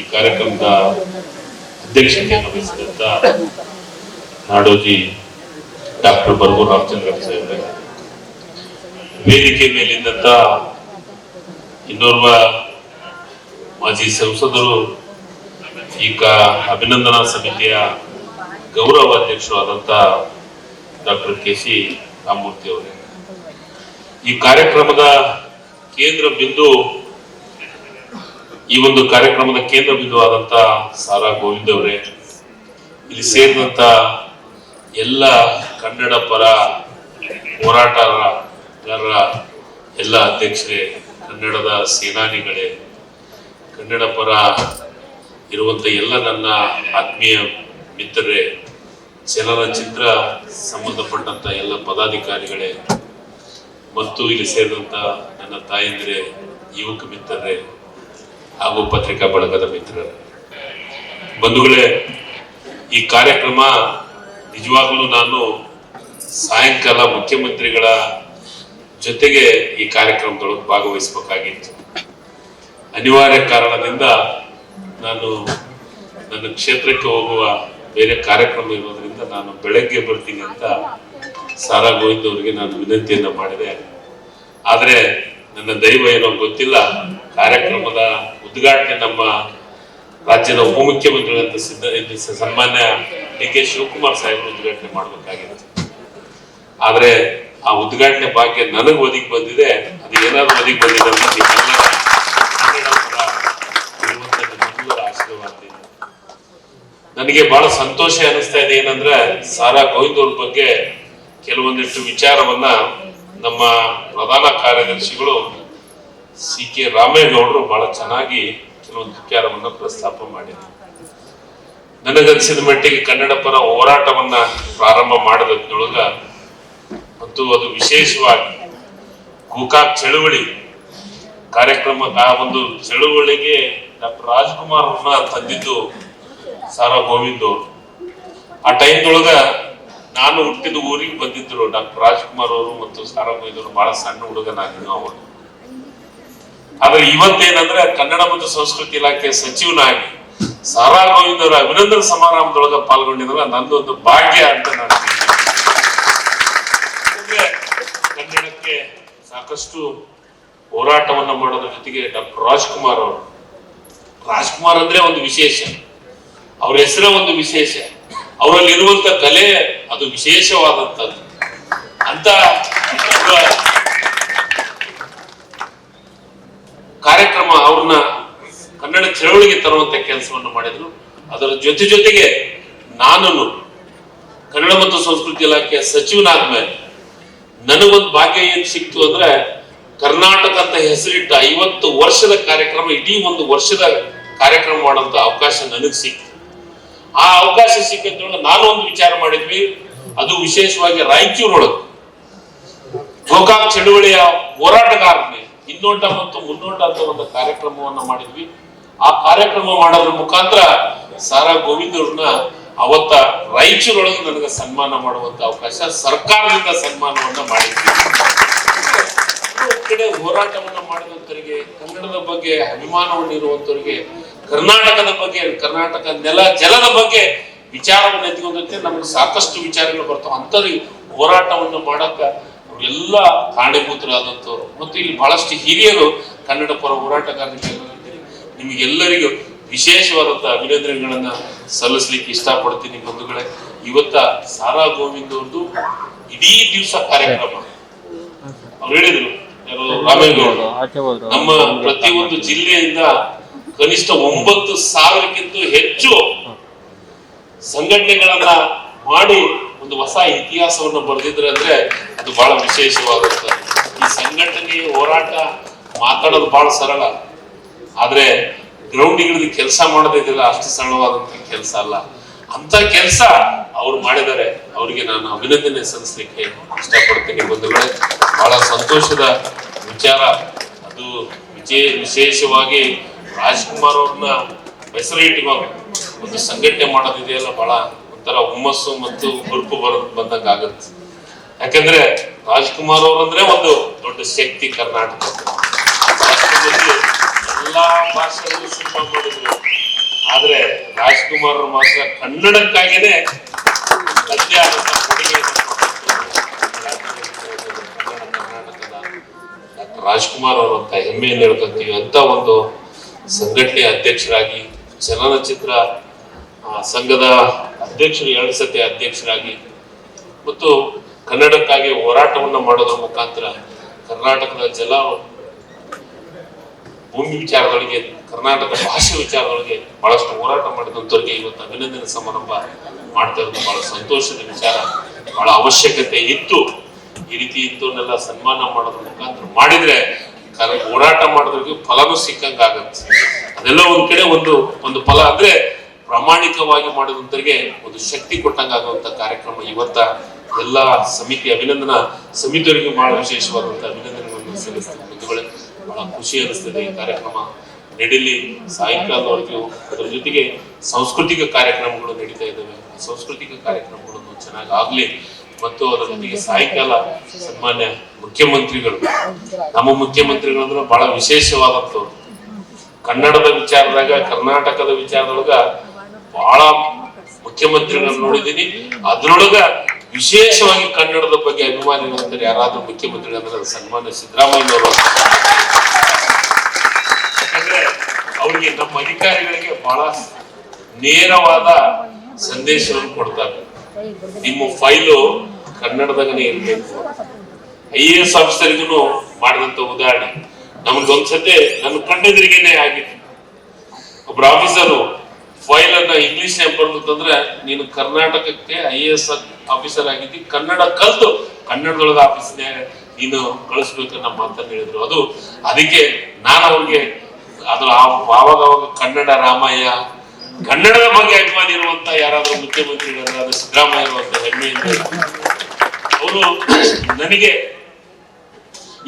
ಈ ಕಾರ್ಯಕ್ರಮದ ಅಧ್ಯಕ್ಷತೆಯನ್ನು ವಹಿಸಿದಂತ ನಾಡೋಜಿ ಡಾಕ್ಟರ್ ಬರ್ಗೂರ್ ರಾಮಚಂದ್ರ ಸಾಹೇಬ್ರೆ, ವೇದಿಕೆ ಮೇಲಿಂದಂತ ಇನ್ನೋರ್ವ ಮಾಜಿ ಸಂಸದರು, ಈಗ ಅಭಿನಂದನಾ ಸಮಿತಿಯ ಗೌರವ ಅಧ್ಯಕ್ಷರು ಆದಂತ ಡಾಕ್ಟರ್ ಕೆ ಸಿ ರಾಮಮೂರ್ತಿ ಅವರೇ. ಈ ಕಾರ್ಯಕ್ರಮದ ಕೇಂದ್ರ ಬಿಂದು ಈ ಒಂದು ಕಾರ್ಯಕ್ರಮದ ಕೇಂದ್ರ ಬಿಂದುವಾದಂತ ಸಾರಾ ಗೋವಿಂದ್ ಅವರೇ, ಇಲ್ಲಿ ಸೇರಿದಂತ ಎಲ್ಲ ಕನ್ನಡ ಪರ ಹೋರಾಟಗಾರರ ಎಲ್ಲ ಅಧ್ಯಕ್ಷರೇ, ಕನ್ನಡದ ಸೇನಾನಿಗಳೇ, ಕನ್ನಡ ಪರ ಇರುವಂತ ಎಲ್ಲ ನನ್ನ ಆತ್ಮೀಯ ಮಿತ್ರರೇ, ಚಲನಚಿತ್ರ ಸಂಬಂಧಪಟ್ಟಂತ ಎಲ್ಲ ಪದಾಧಿಕಾರಿಗಳೇ, ಮತ್ತು ಇಲ್ಲಿ ಸೇರಿದಂತ ನನ್ನ ತಾಯಂದಿರೇ, ಯುವಕ ಮಿತ್ರರೇ ಹಾಗೂ ಪತ್ರಿಕಾ ಬಳಗದ ಮಿತ್ರರು. ಬಂಧುಗಳೇ, ಈ ಕಾರ್ಯಕ್ರಮ ನಿಜವಾಗಲೂ ನಾನು ಸಾಯಂಕಾಲ ಮುಖ್ಯಮಂತ್ರಿಗಳ ಜೊತೆಗೆ ಈ ಕಾರ್ಯಕ್ರಮದೊಳಗೆ ಭಾಗವಹಿಸಬೇಕಾಗಿತ್ತು. ಅನಿವಾರ್ಯ ಕಾರಣದಿಂದ ನಾನು ನನ್ನ ಕ್ಷೇತ್ರಕ್ಕೆ ಹೋಗುವ ಬೇರೆ ಕಾರ್ಯಕ್ರಮ ಇರೋದ್ರಿಂದ ನಾನು ಬೆಳಗ್ಗೆ ಬರ್ತೀನಿ ಅಂತ ಸಾರಾ ಗೋವಿಂದ್ ಅವರಿಗೆ ನಾನು ವಿನಂತಿಯನ್ನ ಮಾಡಿದೆ. ಆದ್ರೆ ನನ್ನ ದೈವ ಏನೋ ಗೊತ್ತಿಲ್ಲ. ಕಾರ್ಯಕ್ರಮದ ಉದ್ಘಾಟನೆ ನಮ್ಮ ರಾಜ್ಯದ ಉಪಮುಖ್ಯಮಂತ್ರಿಗಳಂತ ಸಿದ್ಧ ಸನ್ಮಾನ್ಯ ಡಿ ಕೆ ಶಿವಕುಮಾರ್ ಸಾಹೇಬರು ಉದ್ಘಾಟನೆ ಮಾಡಬೇಕಾಗಿತ್ತು ಆದ್ರೆ ಆ ಉದ್ಘಾಟನೆ ಭಾಗ್ಯ ನನಗೆ ಒದಗಿ ಬಂದಿದೆ, ಅದು ಏನಾದ್ರು ಒದಗಿ ಬಂದಿದೆ ಆಶೀರ್ವಾದದಿಂದ ನನಗೆ ಬಹಳ ಸಂತೋಷ ಅನಿಸ್ತಾ ಇದೆ ಏನಂದ್ರೆ ಸಾರಾ ಗೋವಿಂದ್ ಬಗ್ಗೆ ಕೆಲವೊಂದಿಷ್ಟು ವಿಚಾರವನ್ನ ನಮ್ಮ ಪ್ರಧಾನ ಕಾರ್ಯದರ್ಶಿಗಳು ಸಿ ಕೆ ರಾಮೇಗೌಡರು ಬಹಳ ಚೆನ್ನಾಗಿ ಕೆಲವೊಂದು ವಿಚಾರವನ್ನ ಪ್ರಸ್ತಾಪ ಮಾಡಿದ್ರು. ನನಗನ್ಸಿದ ಮಟ್ಟಿಗೆ ಕನ್ನಡ ಪರ ಹೋರಾಟವನ್ನ ಪ್ರಾರಂಭ ಮಾಡದೊಳಗ ಮತ್ತು ಅದು ವಿಶೇಷವಾಗಿ ಗೋಕಾಕ್ ಚಳುವಳಿ ಕಾರ್ಯಕ್ರಮ, ಆ ಒಂದು ಚಳುವಳಿಗೆ ಡಾಕ್ಟರ್ ರಾಜ್ಕುಮಾರ್ ಅವ್ರನ್ನ ತಂದಿದ್ದು ಸಾರಾ ಗೋವಿಂದ್ ಅವರು ಆ ಟೈಮ್ದೊಳಗ ನಾನು ಹುಟ್ಟಿದ ಊರಿಗೆ ಬಂದಿದ್ರು ಡಾಕ್ಟರ್ ರಾಜ್ಕುಮಾರ್ ಅವರು ಮತ್ತು ಸಾರಾ ಗೋವಿಂದ್ ಅವರು ಬಹಳ ಸಣ್ಣ ಹುಡುಗನಾಗಿದ್ದು ಅವಾಗ ಆದ್ರೆ ಇವತ್ತೇನಂದ್ರೆ ಕನ್ನಡ ಮತ್ತು ಸಂಸ್ಕೃತಿ ಇಲಾಖೆ ಸಚಿವನಾಗಿ ಸಾರಾ ಗೋವಿಂದರ ಅಭಿನಂದನ ಸಮಾರಂಭದೊಳಗ ಪಾಲ್ಗೊಂಡಿದ್ರೆ ನಂದೊಂದು ಭಾಗ್ಯ ಅಂತ ನಾನು ಕನ್ನಡಕ್ಕೆ ಸಾಕಷ್ಟು ಹೋರಾಟವನ್ನ ಮಾಡೋದ್ರ ಜೊತೆಗೆ ಡಾಕ್ಟರ್ ರಾಜ್ಕುಮಾರ್ ಅವರು. ರಾಜ್ಕುಮಾರ್ ಅಂದ್ರೆ ಒಂದು ವಿಶೇಷ. ಅವ್ರ ಹೆಸರೇ ಒಂದು ವಿಶೇಷ. ಅವರಲ್ಲಿ ಇರುವಂತ ಕಲೆ ಅದು ವಿಶೇಷವಾದಂಥದ್ದು. ಅಂತ ಕಾರ್ಯಕ್ರಮ ಅವ್ರನ್ನ ಕನ್ನಡ ಚಳವಳಿಗೆ ತರುವಂತ ಕೆಲಸವನ್ನು ಮಾಡಿದ್ರು. ಅದರ ಜೊತೆ ಜೊತೆಗೆ ನಾನು ಕನ್ನಡ ಮತ್ತು ಸಂಸ್ಕೃತಿ ಇಲಾಖೆಯ ಸಚಿವನಾದ್ಮೇಲೆ ನನಗೊಂದು ಭಾಗ್ಯ ಏನ್ ಸಿಕ್ತು ಅಂದ್ರೆ ಕರ್ನಾಟಕ ಅಂತ ಹೆಸರಿಟ್ಟ ಐವತ್ತು ವರ್ಷದ ಕಾರ್ಯಕ್ರಮ, ಇಡೀ ಒಂದು ವರ್ಷದ ಕಾರ್ಯಕ್ರಮ ಮಾಡುವಂತ ಅವಕಾಶ ನನಗ್ ಸಿಕ್ತು. ಆ ಅವಕಾಶ ಸಿಕ್ಕಂತ ನಾನು ಒಂದು ವಿಚಾರ ಮಾಡಿದ್ವಿ. ಅದು ವಿಶೇಷವಾಗಿ ರಾಯಚೂರೊಳಗೆ. ಗೋಕಾಕ್ ಚಳುವಳಿಯ ಹೋರಾಟಗಾರನೇ ಇನ್ನೋಟ ಮತ್ತು ಮುನ್ನೋಟ ಅಂತ ಒಂದು ಕಾರ್ಯಕ್ರಮವನ್ನ ಮಾಡಿದ್ವಿ. ಆ ಕಾರ್ಯಕ್ರಮ ಮಾಡೋದ್ರ ಮುಖಾಂತರ ಸಾರಾ ಗೋವಿಂದ್ ಅವತ್ತ ರಾಯಚೂರೊಳಗೆ ನನಗೆ ಸನ್ಮಾನ ಮಾಡುವಂತ ಅವಕಾಶ ಸರ್ಕಾರದಿಂದ ಸನ್ಮಾನವನ್ನ ಮಾಡಿದ್ವಿ. ಕಡೆ ಹೋರಾಟವನ್ನ ಮಾಡಿದಂತವರಿಗೆ ಕನ್ನಡದ ಬಗ್ಗೆ ಅಭಿಮಾನವನ್ನು ಇರುವಂತವರಿಗೆ ಕರ್ನಾಟಕದ ಬಗ್ಗೆ ಕರ್ನಾಟಕ ನೆಲ ಜಲದ ಬಗ್ಗೆ ವಿಚಾರವನ್ನು ಎತ್ತಿಕೊಂಡಂತೆ ನಮ್ಗೆ ಸಾಕಷ್ಟು ವಿಚಾರಗಳು ಬರ್ತಾವ. ಅಂತವ್ರಿಗೆ ಹೋರಾಟವನ್ನು ಮಾಡಕ್ಕ ಅವರೆಲ್ಲ ಕಾರಣೀಭೂತರಾದಂಥವ್ರು. ಮತ್ತು ಇಲ್ಲಿ ಬಹಳಷ್ಟು ಹಿರಿಯರು ಕನ್ನಡ ಪರ ಹೋರಾಟಗಾರರಿಗೆ ನಿಮಗೆಲ್ಲರಿಗೂ ವಿಶೇಷವಾದಂಥ ಅಭಿನಂದನೆಗಳನ್ನ ಸಲ್ಲಿಸ್ಲಿಕ್ಕೆ ಇಷ್ಟಪಡ್ತೀನಿ ಬಂಧುಗಳೇ. ಇವತ್ತ ಸಾರಾ ಗೋವಿಂದ್ ಅವ್ರದ್ದು ಇಡೀ ದಿವಸ ಕಾರ್ಯಕ್ರಮ. ಅವ್ರು ಹೇಳಿದ್ರು ನಮ್ಮ ಪ್ರತಿಯೊಂದು ಜಿಲ್ಲೆಯಿಂದ ಕನಿಷ್ಠ ಒಂಬತ್ತು ಸಾವಿರಕ್ಕಿಂತ ಹೆಚ್ಚು ಸಂಘಟನೆಗಳನ್ನ ಮಾಡಿ ಒಂದು ಹೊಸ ಇತಿಹಾಸವನ್ನು ಬರೆದಿದ್ರೆ ಅಂದ್ರೆ ಅದು ಬಹಳ ವಿಶೇಷವಾದಂತ ಈ ಸಂಘಟನೆ ಹೋರಾಟ ಮಾತಾಡೋದು ಬಹಳ ಸರಳ. ಆದ್ರೆ ಗ್ರೌಂಡ್ ಇಳಿದು ಕೆಲಸ ಮಾಡೋದಿದೆಯಲ್ಲ ಅಷ್ಟು ಸರಳವಾದಂತ ಕೆಲಸ ಅಲ್ಲ. ಅಂತ ಕೆಲಸ ಅವ್ರು ಮಾಡಿದ್ದಾರೆ. ಅವರಿಗೆ ನಾನು ಅಭಿನಂದನೆ ಸಲ್ಲಿಸಲಿಕ್ಕೆ ಇಷ್ಟಪಡ್ತೀನಿ ಬಂಧುಗಳೇ. ಬಹಳ ಸಂತೋಷದ ವಿಚಾರ. ಅದು ವಿಶೇಷವಾಗಿ ರಾಜ್ಕುಮಾರ್ ಅವ್ರನ್ನ ಹೆಸರು ಇಟ್ಕೊಂಡು ಒಂದು ಸಂಘಟನೆ ಮಾಡೋದಿದೆಯಲ್ಲ ಬಹಳ ಒಂಥರ ಹುಮ್ಮಸ್ಸು ಮತ್ತು ಹುರುಪು ಬರ, ಬಂದಂಗ ಆಗತ್ತೆ. ಯಾಕಂದ್ರೆ ರಾಜ್ಕುಮಾರ್ ಅವರಂದ್ರೆ ಒಂದು ದೊಡ್ಡ ಶಕ್ತಿ ಕರ್ನಾಟಕ. ಎಲ್ಲಾ ಭಾಷೆಗಳು ಸಿನಿಮಾ ಮಾಡಿದ್ರು. ಆದ್ರೆ ರಾಜ್ಕುಮಾರ್ ಮಾತ್ರ ಕನ್ನಡಕ್ಕಾಗಿನೇ ಸದ್ಯ ರಾಜ್ಕುಮಾರ್ ಅವರು ಅಂತ ಹೆಮ್ಮೆಯನ್ನು ಹೇಳ್ಕೊಂತೀವಿ ಅಂತ ಒಂದು ಸಂಘಟನೆ ಅಧ್ಯಕ್ಷರಾಗಿ, ಚಲನಚಿತ್ರ ಸಂಘದ ಅಧ್ಯಕ್ಷರು ಎರಡು ಸತಿ ಅಧ್ಯಕ್ಷರಾಗಿ, ಮತ್ತು ಕನ್ನಡಕ್ಕಾಗಿ ಹೋರಾಟವನ್ನ ಮಾಡೋದ್ರ ಮುಖಾಂತರ ಕರ್ನಾಟಕದ ಜಲ ಭೂಮಿ ವಿಚಾರದೊಳಗೆ ಕರ್ನಾಟಕ ಭಾಷೆ ವಿಚಾರದೊಳಗೆ ಬಹಳಷ್ಟು ಹೋರಾಟ ಮಾಡಿದಂಥವ್ರಿಗೆ ಇವತ್ತು ಅಭಿನಂದನೆ ಸಮಾರಂಭ ಮಾಡ್ತಾ ಇರೋದು ಬಹಳ ಸಂತೋಷದ ವಿಚಾರ. ಬಹಳ ಅವಶ್ಯಕತೆ ಇತ್ತು. ಈ ರೀತಿ ಇತ್ತು ಸನ್ಮಾನ ಮಾಡೋದ್ರ ಮುಖಾಂತರ ಮಾಡಿದ್ರೆ ಕರ್- ಹೋರಾಟ ಮಾಡಿದ್ರಿಗೆ ಫಲನೂ ಸಿಕ್ಕಂಗ ಆಗತ್ತೆ. ಅದೆಲ್ಲ ಒಂದ್ ಕಡೆ ಒಂದು ಒಂದು ಫಲ ಅಂದ್ರೆ ಪ್ರಾಮಾಣಿಕವಾಗಿ ಮಾಡಿದಂತರಿಗೆ ಒಂದು ಶಕ್ತಿ ಕೊಟ್ಟಂಗ ಆಗುವಂತ ಕಾರ್ಯಕ್ರಮ ಇವತ್ತ ಎಲ್ಲ ಸಮಿತಿ ಅಭಿನಂದನಾ ಸಮಿತಿಯವರಿಗೆ ಬಹಳ ವಿಶೇಷವಾದಂತಹ ಅಭಿನಂದನೆಗಳನ್ನು ಸಲ್ಲಿಸ್ತೀನಿ. ಬಹಳ ಖುಷಿ ಅನಿಸ್ತದೆ ಈ ಕಾರ್ಯಕ್ರಮ ನಡೀಲಿ. ಸಾಯಂಕಾಲದವರೆಗೂ ಅದರ ಜೊತೆಗೆ ಸಾಂಸ್ಕೃತಿಕ ಕಾರ್ಯಕ್ರಮಗಳು ನಡೀತಾ ಇದ್ದಾವೆ. ಸಾಂಸ್ಕೃತಿಕ ಕಾರ್ಯಕ್ರಮಗಳನ್ನು ಚೆನ್ನಾಗಿ ಆಗ್ಲಿ. ಮತ್ತು ಅದರ ಜೊತೆಗೆ ಸಾಯಂಕಾಲ ಸನ್ಮಾನ್ಯ ಮುಖ್ಯಮಂತ್ರಿಗಳು, ನಮ್ಮ ಮುಖ್ಯಮಂತ್ರಿಗಳು ಅಂದ್ರೆ ಬಹಳ ವಿಶೇಷವಾದಂಥವ್ರು. ಕನ್ನಡದ ವಿಚಾರದಾಗ, ಕರ್ನಾಟಕದ ವಿಚಾರದೊಳಗ ಬಹಳ ಮುಖ್ಯಮಂತ್ರಿಗಳನ್ನ ನೋಡಿದೀನಿ ಅದ್ರೊಳಗ ವಿಶೇಷವಾಗಿ ಕನ್ನಡದ ಬಗ್ಗೆ ಅಭಿಮಾನಿ ಅಂತಾರೆ ಯಾರಾದ್ರೂ ಮುಖ್ಯಮಂತ್ರಿಗಳಂದ್ರೆ ಅದು ಸನ್ಮಾನ್ಯ ಸಿದ್ದರಾಮಯ್ಯನವರು ಯಾಕಂದ್ರೆ ಅವ್ರಿಗೆ ನಮ್ಮ ಅಧಿಕಾರಿಗಳಿಗೆ ಬಹಳ ನೇರವಾದ ಸಂದೇಶವನ್ನು ಕೊಡ್ತಾರೆ. ನಿಮ್ಮ ಫೈಲು ಕನ್ನಡದಾಗನೇ ಇರಬೇಕು ಐ ಎ ಎಸ್ ಆಫೀಸರ್ಗೂ ಮಾಡಿದಂತ ಉದಾಹರಣೆ. ನಮ್ಗೊಂದ್ಸತೆ ನನ್ನ ಕಣ್ಣೆದುರಿಗೇನೆ ಆಗಿತ್ತು. ಒಬ್ರು ಆಫೀಸರು ಫೈಲ್ ಅನ್ನ ಇಂಗ್ಲಿಷ್ ಬರ್ಬೇಕಂದ್ರೆ ನೀನು ಕರ್ನಾಟಕಕ್ಕೆ ಐ ಎ ಎಸ್ ಆಫೀಸರ್ ಆಗಿದ್ದಿ, ಕನ್ನಡ ಕಲ್ತು, ಕನ್ನಡದೊಳಗ ಆಫೀಸ್ನೇ ನೀನು ಕಳಿಸ್ಬೇಕು ನಮ್ಮ ಅಂತ ಹೇಳಿದ್ರು. ಅದು ಅದಕ್ಕೆ ನಾನು ಅವ್ರಿಗೆ ಅದು ಆವಾಗ ಅವಾಗ ಕನ್ನಡ ರಾಮಯ್ಯ, ಕನ್ನಡದ ಬಗ್ಗೆ ಅಭಿಮಾನಿ ಇರುವಂತ ಯಾರಾದ್ರೂ ಮುಖ್ಯಮಂತ್ರಿಗಳಾದ್ರೆ ಸಿದ್ದರಾಮಯ್ಯ ಇರುವಂತ ಹೆಮ್ಮೆಯಿಂದ ಅವರು ನನಗೆ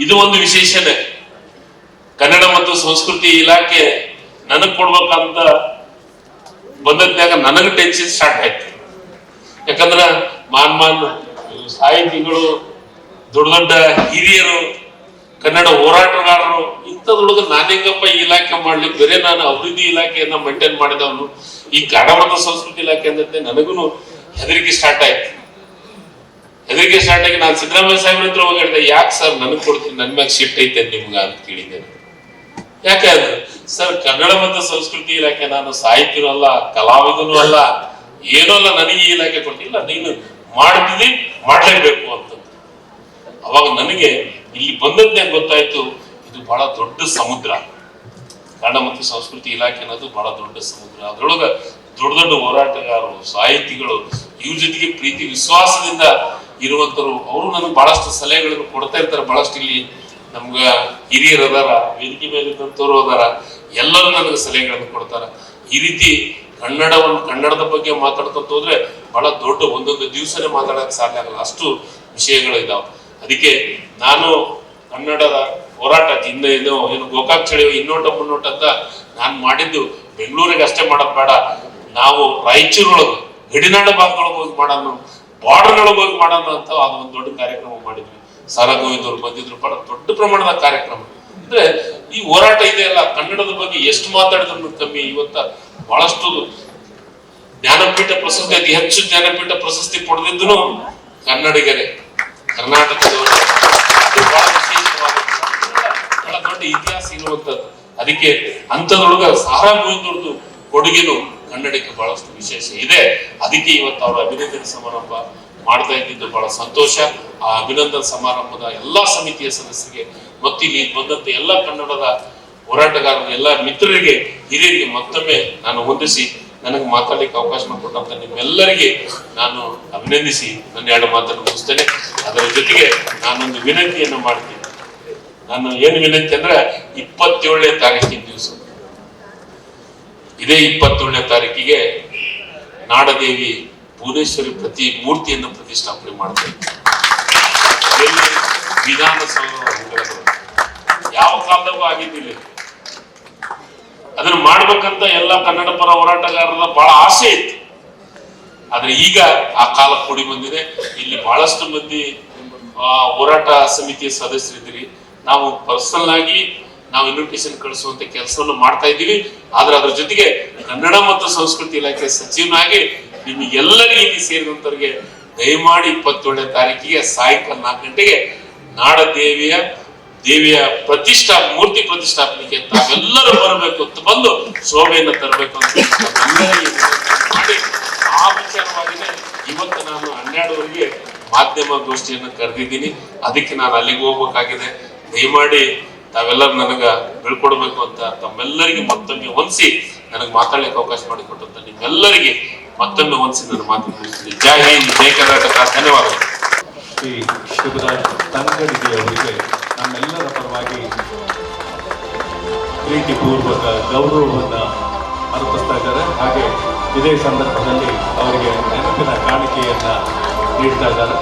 ಇದು ಒಂದು ವಿಶೇಷತೆ. ಕನ್ನಡ ಮತ್ತು ಸಂಸ್ಕೃತಿ ಇಲಾಖೆ ನನಗ್ ಕೊಡ್ಬೇಕಂತ ಬಂದದ್ದಾಗ ನನಗ ಟೆನ್ಷನ್ ಸ್ಟಾರ್ಟ್ ಆಯ್ತು. ಯಾಕಂದ್ರ ಮಾನ್ ಮಾನ್ ಸಾಹಿತಿಗಳು ದೊಡ್ಡ ದೊಡ್ಡ ಹಿರಿಯರು, ಕನ್ನಡ ಹೋರಾಟಗಾರರು, ಇಂಥದ್ರೊಳಗ ನಾನೆಂಗಪ್ಪ ಈ ಇಲಾಖೆ ಮಾಡ್ಲಿಕ್ಕೆ ಬೇರೆ ನಾನು ಅಭಿವೃದ್ಧಿ ಇಲಾಖೆಯನ್ನ ಮೇಂಟೈನ್ ಮಾಡಿದವನು. ಈ ಕನ್ನಡ ಸಂಸ್ಕೃತಿ ಇಲಾಖೆ ಅಂದ್ರೆ ನನಗೂ ಹೆದರಿಕೆ ಸ್ಟಾರ್ಟ್ ಆಯ್ತು. ಹೆದರಿಕೆ ಸ್ಟಾರ್ಟ್ ಆಗಿ ನಾನು ಸಿದ್ದರಾಮಯ್ಯ ಸಾಹೇಬ್ರ ಹತ್ರ ಹೋಗಿ ಯಾಕೆ ಸರ್ ನನಗ್ ಕೊಡ್ತೀನಿ ನನ್ ಮ್ಯಾಗ ಶಿಫ್ಟ್ ಐತೆ ನಿಮ್ಗ ಅಂತ ಕೇಳಿದ್ದೆ ಯಾಕೆ ಅದು? ಸರ್, ಕನ್ನಡ ಮತ್ತು ಸಂಸ್ಕೃತಿ ಇಲಾಖೆ ನಾನು ಸಾಹಿತ್ಯನೂ ಅಲ್ಲ, ಕಲಾವಿದನೂ ಅಲ್ಲ, ಏನೂ ಅಲ್ಲ, ನನಗೆ ಈ ಇಲಾಖೆ ಕೊಟ್ಟಿಲ್ಲ ನೀನು ಮಾಡ್ತಿದ್ದಿ ಮಾಡ್ಲೇಬೇಕು ಅಂತ. ಅವಾಗ ನನಗೆ ಇಲ್ಲಿ ಬಂದದ್ದೇ ಗೊತ್ತಾಯ್ತು? ಇದು ಬಹಳ ದೊಡ್ಡ ಸಮುದ್ರ. ಕನ್ನಡ ಮತ್ತು ಸಂಸ್ಕೃತಿ ಇಲಾಖೆ ಅನ್ನೋದು ಬಹಳ ದೊಡ್ಡ ಸಮುದ್ರ. ಅದರೊಳಗ ದೊಡ್ಡ ದೊಡ್ಡ ಹೋರಾಟಗಾರರು, ಸಾಹಿತಿಗಳು, ಇವ್ರ ಜೊತೆಗೆ ಪ್ರೀತಿ, ವಿಶ್ವಾಸದಿಂದ ಇರುವಂತರು ಅವರು ನನಗೆ ಬಹಳಷ್ಟು ಸಲಹೆಗಳನ್ನು ಕೊಡ್ತಾ ಇರ್ತಾರೆ, ಬಹಳಷ್ಟು ಇಲ್ಲಿ ನಮ್ಗ ಹಿರಿಯರು ಅದಾರ, ವೇದಿಕೆ ಮೇಲಿದ್ದಂಥವ್ರು ಅದಾರ, ಎಲ್ಲರೂ ನನಗೆ ಸಲಹೆಗಳನ್ನು ಕೊಡ್ತಾರ. ಈ ರೀತಿ ಕನ್ನಡವನ್ನು ಕನ್ನಡದ ಬಗ್ಗೆ ಮಾತಾಡ್ಕೊಂತ ಹೋದ್ರೆ ಬಹಳ ದೊಡ್ಡ ಒಂದೊಂದು ದಿವಸನೇ ಮಾತಾಡಕ್ ಸಾಧ್ಯ ಆಗಲ್ಲ, ಅಷ್ಟು ವಿಷಯಗಳು ಇದಾವೆ. ಅದಕ್ಕೆ ನಾನು ಕನ್ನಡದ ಹೋರಾಟ ಇನ್ನು ಏನು ಏನು ಗೋಕಾಕ್ ಚಳಿ ಇನ್ನೋಟ ಮುನ್ನೋಟ ಅಂತ ನಾನು ಮಾಡಿದ್ದು ಬೆಂಗಳೂರಿಗೆ ಅಷ್ಟೇ ಮಾಡೋದ್ ಬೇಡ. ನಾವು ರಾಯಚೂರೊಳಗೆ, ಗಡಿನಾಡ ಭಾಗದೊಳಗೆ ಹೋಗಿ ಮಾಡೋಣ. ಬಾರ್ಡರ್ನೊಳಗೆ ಬಗ್ಗೆ ಮಾಡೋಣ ಅಂತ ಅದು ಒಂದು ದೊಡ್ಡ ಕಾರ್ಯಕ್ರಮ ಮಾಡಿದ್ವಿ. ಸಾರಾ ಗೋವಿಂದ್ ಬಂದಿದ್ರು, ಬಹಳ ದೊಡ್ಡ ಪ್ರಮಾಣದ ಕಾರ್ಯಕ್ರಮ. ಅಂದ್ರೆ ಈ ಹೋರಾಟ ಇದೆಯಲ್ಲ ಕನ್ನಡದ ಬಗ್ಗೆ ಎಷ್ಟು ಮಾತಾಡಿದ್ರು ಕಮ್ಮಿ. ಇವತ್ತ ಬಹಳಷ್ಟು ಜ್ಞಾನಪೀಠ ಪ್ರಶಸ್ತಿ, ಅತಿ ಹೆಚ್ಚು ಜ್ಞಾನಪೀಠ ಪ್ರಶಸ್ತಿ ಪಡೆದಿದ್ದು ಕನ್ನಡಿಗರೇ, ಕರ್ನಾಟಕದವರು. ಬಹಳ ದೊಡ್ಡ ಇತಿಹಾಸ ಇರುವಂತದ್ದು. ಅದಕ್ಕೆ ಅಂತದೊಳಗ ಸಾರಾ ಗೋವಿಂದವ್ರದ್ದು ಕೊಡುಗೆನು ಕನ್ನಡಕ್ಕೆ ಬಹಳಷ್ಟು ವಿಶೇಷ ಇದೆ. ಅದಕ್ಕೆ ಇವತ್ತು ಅವರ ಅಭಿನಂದನೆ ಸಮಾರಂಭ ಮಾಡ್ತಾ ಇದ್ದಿದ್ದು ಬಹಳ ಸಂತೋಷ. ಆ ಅಭಿನಂದನ ಸಮಾರಂಭದ ಎಲ್ಲಾ ಸಮಿತಿಯ ಸದಸ್ಯರಿಗೆ, ಮತ್ತು ಇಲ್ಲಿ ಬಂದಂತ ಎಲ್ಲ ಕನ್ನಡದ ಹೋರಾಟಗಾರರ, ಎಲ್ಲ ಮಿತ್ರರಿಗೆ, ಹಿರಿಯರಿಗೆ ಮತ್ತೊಮ್ಮೆ ನಾನು ಹೊಂದಿಸಿ ನನಗೆ ಮಾತಾಡ್ಲಿಕ್ಕೆ ಅವಕಾಶ ಮಾಡಿಕೊಟ್ಟಂತ ನಿಮ್ಮೆಲ್ಲರಿಗೆ ನಾನು ಅಭಿನಂದಿಸಿ ನನ್ನ ಎರಡು ಮಾತನ್ನು ಮುಗಿಸ್ತೇನೆ. ಅದರ ಜೊತೆಗೆ ನಾನೊಂದು ವಿನಂತಿಯನ್ನು ಮಾಡ್ತೀನಿ. ನಾನು ಏನು ವಿನಂತಿ ಅಂದ್ರೆ ಇಪ್ಪತ್ತೇಳನೇ ತಾರೀಕಿನ ದಿವಸ. ಇದೇ ಇಪ್ಪತ್ತೇಳನೇ ತಾರೀಕಿಗೆ ನಾಡದೇವಿ ಭುವನೇಶ್ವರಿ ಪ್ರತಿ ಮೂರ್ತಿಯನ್ನು ಪ್ರತಿಷ್ಠಾಪನೆ ಮಾಡ್ತಾರೆ ವಿಧಾನಸೌಧ. ಯಾವ ಕಾಲದಾಗೂ ಆಗಿದ್ದಿಲ್ಲ ಅದನ್ನು ಮಾಡ್ಬೇಕಂತ ಎಲ್ಲ ಕನ್ನಡ ಪರ ಹೋರಾಟಗಾರರ ಬಹಳ ಆಸೆ ಇತ್ತು. ಆದ್ರೆ ಈಗ ಆ ಕಾಲ ಕೂಡಿ ಬಂದಿದೆ. ಇಲ್ಲಿ ಬಹಳಷ್ಟು ಮಂದಿ ಹೋರಾಟ ಸಮಿತಿಯ ಸದಸ್ಯರಿದ್ದೀರಿ. ನಾವು ಪರ್ಸನಲ್ ಆಗಿ ನಾವು ಇನ್ವಿಟೇಷನ್ ಕಳಿಸುವಂತ ಕೆಲಸವನ್ನು ಮಾಡ್ತಾ ಇದ್ದೀವಿ. ಆದ್ರೆ ಅದ್ರ ಜೊತೆಗೆ ಕನ್ನಡ ಮತ್ತು ಸಂಸ್ಕೃತಿ ಇಲಾಖೆ ಸಚಿವನಾಗಿ ನಿಮಗೆಲ್ಲರಿಗೂ ಇಲ್ಲಿ ಸೇರಿದಂತವರಿಗೆ ದಯಮಾಡಿ ಇಪ್ಪತ್ತೇಳನೇ ತಾರೀಕಿಗೆ ಸಾಯಂಕಾಲ ನಾಲ್ಕು ಗಂಟೆಗೆ ನಾಡದೇವಿಯ, ದೇವಿಯ ಪ್ರತಿಷ್ಠಾ, ಮೂರ್ತಿ ಪ್ರತಿಷ್ಠಾಪನೆಗೆ ತಾವೆಲ್ಲರೂ ಬರಬೇಕು ಅಂತ ಬಂದು ಶೋಭೆಯನ್ನು ತರಬೇಕು ಅಂತ ಮಾಡಿ ಆ ವಿಚಾರವಾಗಿನೇ ಇವತ್ತು ನಾನು ಹನ್ನೆರಡುವರೆಗೆ ಮಾಧ್ಯಮ ಗೋಷ್ಠಿಯನ್ನು ಕರೆದಿದ್ದೀನಿ. ಅದಕ್ಕೆ ನಾನು ಅಲ್ಲಿಗೆ ಹೋಗ್ಬೇಕಾಗಿದೆ. ದಯಮಾಡಿ ತಾವೆಲ್ಲರೂ ನನಗ ಬೀಳ್ಕೊಡ್ಬೇಕು ಅಂತ ತಮ್ಮೆಲ್ಲರಿಗೆ ಮತ್ತೊಮ್ಮೆ ಹೊಂದಿಸಿ ನನಗೆ ಮಾತಾಡ್ಲಿಕ್ಕೆ ಅವಕಾಶ ಮಾಡಿಕೊಟ್ಟಂತ ನಿಮ್ಮೆಲ್ಲರಿಗೆ ಮತ್ತೊಮ್ಮೆ ಹೊಂದಿಸಿ ನನ್ನ ಮಾತು ಮುಗಿಸ್ತೀನಿ. ಜೈ ಹಿಂದ್, ಜೈ ಕರ್ನಾಟಕ, ಧನ್ಯವಾದಗಳು. ಶ್ರೀ ಶಿವರಾಜ್ ತಂಗಡಿಗೆ ನಮ್ಮೆಲ್ಲರ ಪರವಾಗಿ ಪ್ರೀತಿಪೂರ್ವಕ ಗೌರವವನ್ನು ಅರ್ಪಿಸ್ತಾ ಇದ್ದಾರೆ. ಹಾಗೆ ಇದೇ ಸಂದರ್ಭದಲ್ಲಿ ಅವರಿಗೆ ನೆನಪಿನ ಕಾಣಿಕೆಯನ್ನ ನೀಡ್ತಾ ಇದ್ದಾರೆ.